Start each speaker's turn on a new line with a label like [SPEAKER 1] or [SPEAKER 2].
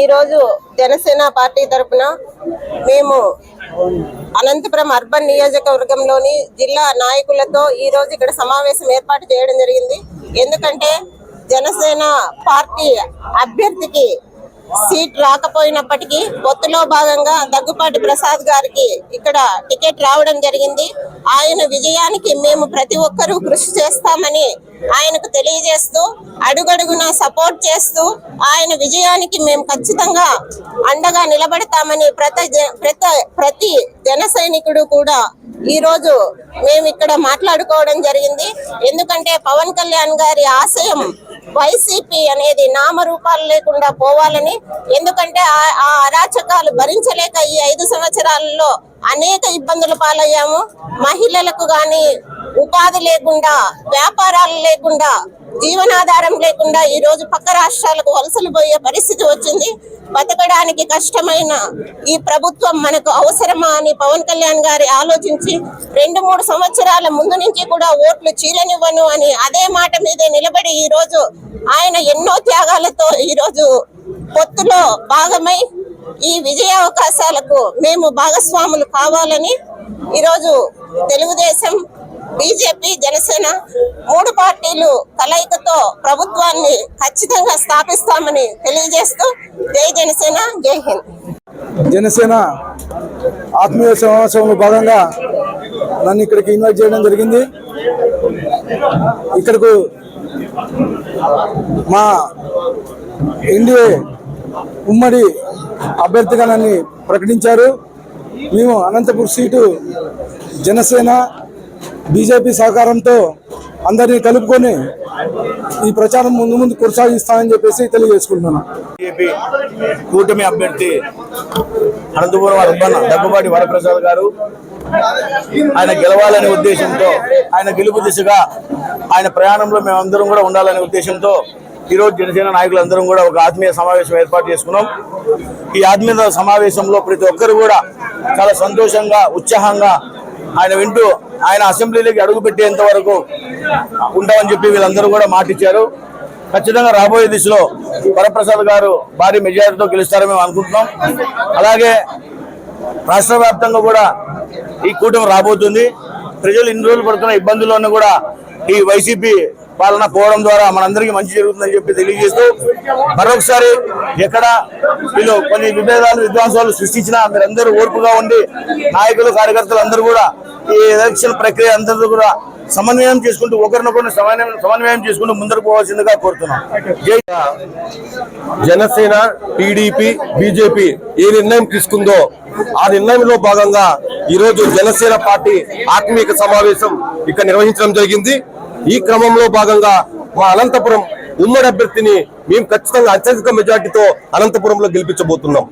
[SPEAKER 1] ఈరోజు జనసేన పార్టీ తరపున మేము అనంతపురం అర్బన్ నియోజకవర్గంలోని జిల్లా నాయకులతో ఈ రోజు ఇక్కడ సమావేశం ఏర్పాటు చేయడం జరిగింది. ఎందుకంటే జనసేన పార్టీ అభ్యర్థికి సీట్ రాకపోయినప్పటికీ పొత్తులో భాగంగా దగ్గుపాటి ప్రసాద్ గారికి ఇక్కడ టికెట్ రావడం జరిగింది. ఆయన విజయానికి మేము ప్రతి ఒక్కరూ కృషి చేస్తామని ఆయనకు తెలియజేస్తూ అడుగడుగున సపోర్ట్ చేస్తూ ఆయన విజయానికి మేము ఖచ్చితంగా అండగా నిలబడతామని ప్రతి జ- ప్రతి ప్రతి జన సైనికుడు కూడా ఈ రోజు మేము ఇక్కడ మాట్లాడుకోవడం జరిగింది. ఎందుకంటే పవన్ కళ్యాణ్ గారి ఆశయం వైసీపీ అనేది నామరూపాలు లేకుండా పోవాలని ఎందుకంటే ఆ- ఆ అరాచకాలు భరించలేక ఈ ఐదు సంవత్సరాలలో అనేక ఇబ్బందులు పాలయ్యాము. మహిళలకు కానీ ఉపాధి లేకుండా వ్యాపారాలు లేకుండా జీవనాధారం లేకుండా ఈ రోజు పక్క రాష్ట్రాలకు వలసలు పోయే పరిస్థితి వచ్చింది. బతకడానికి కష్టమైన ఈ ప్రభుత్వం మనకు అవసరమా అని పవన్ కళ్యాణ్ గారి ఆలోచించి రెండు మూడు సంవత్సరాల ముందు నుంచి కూడా ఓట్లు చీలనివ్వను అని అదే మాట మీదే నిలబడి ఈ రోజు ఆయన ఎన్నో త్యాగాలతో ఈ రోజు పొత్తులో భాగమై ఈ విజయ అవకాశాలకు మేము భాగస్వాములు కావాలని ఈరోజు తెలుగుదేశం బీజేపీ జనసేన మూడు పార్టీలు కలయికతో ప్రభుత్వాన్ని ఖచ్చితంగా స్థాపిస్తామని తెలియజేస్తూ జై జనసేన జై హింద్.
[SPEAKER 2] జనసేన ఆత్మీయ సమావేశంలో భాగంగా నన్ను ఇక్కడికి ఇన్వైట్ చేయడం జరిగింది. ఇక్కడకు మా ఎన్డీఏ ఉమ్మడి అభ్యర్థిగా నన్ను ప్రకటించారు. మేము అనంతపూర్ సీటు జనసేన బీజేపీ సహకారంతో అందరినీ కలుపుకొని ఈ ప్రచారం ముందు ముందు కొనసాగిస్తామని చెప్పేసి తెలియజేసుకుంటున్నాను.
[SPEAKER 3] బీజేపీ కూటమి అభ్యర్థి అనంతపురం అర్బన్ దగ్గుబాటి వరప్రసాద్ గారు ఆయన గెలవాలనే ఉద్దేశంతో ఆయన గెలుపు దిశగా ఆయన ప్రయాణంలో మేమందరం కూడా ఉండాలనే ఉద్దేశంతో ఈరోజు జనసేన నాయకులందరం కూడా ఒక ఆత్మీయ సమావేశం ఏర్పాటు చేసుకున్నాం. ఈ ఆత్మీయ సమావేశంలో ప్రతి ఒక్కరు కూడా చాలా సంతోషంగా ఉత్సాహంగా ఆయన వింటూ ఆయన అసెంబ్లీలోకి అడుగు పెట్టేంత వరకు ఉంటామని చెప్పి వీళ్ళందరూ కూడా మాటిచ్చారు. ఖచ్చితంగా రాబోయే దిశలో వరప్రసాద్ గారు భారీ మెజారిటీతో గెలుస్తారని మేము అనుకుంటున్నాం. అలాగే రాష్ట్ర వ్యాప్తంగా కూడా ఈ కూటమి రాబోతుంది. ప్రజలు ఇన్ని రోజులు పడుతున్న ఇబ్బందుల్లోనూ కూడా ఈ వైసీపీ పాలన పోవడం ద్వారా మనందరికీ మంచి జరుగుతుందని చెప్పి తెలియజేస్తూ మరొకసారి ఎక్కడ వీళ్ళు కొన్ని విభేదాలు విధ్వంసాలు సృష్టించినా మీరందరూ ఓర్పుగా ఉండి నాయకులు కార్యకర్తలు అందరూ కూడా ఈ ఎలక్షన్ ప్రక్రియ అంతా కూడా సమన్వయం చేసుకుంటూ ఒకరినొకరిని సమన్వయం సమన్వయం చేసుకుంటూ ముందరకు పోవాల్సిందిగా కోరుతున్నాం.
[SPEAKER 4] జనసేన టీడీపీ బీజేపీ ఏ నిర్ణయం తీసుకుందో ఆ నిర్ణయంలో భాగంగా ఈరోజు జనసేన పార్టీ ఆత్మీయ సమావేశం ఇక్కడ నిర్వహించడం జరిగింది. ఈ క్రమంలో భాగంగా మా అనంతపురం ఉమ్మడి అభ్యర్థిని మేము ఖచ్చితంగా అత్యధిక మెజార్టీతో అనంతపురంలో గెలిపించబోతున్నాం.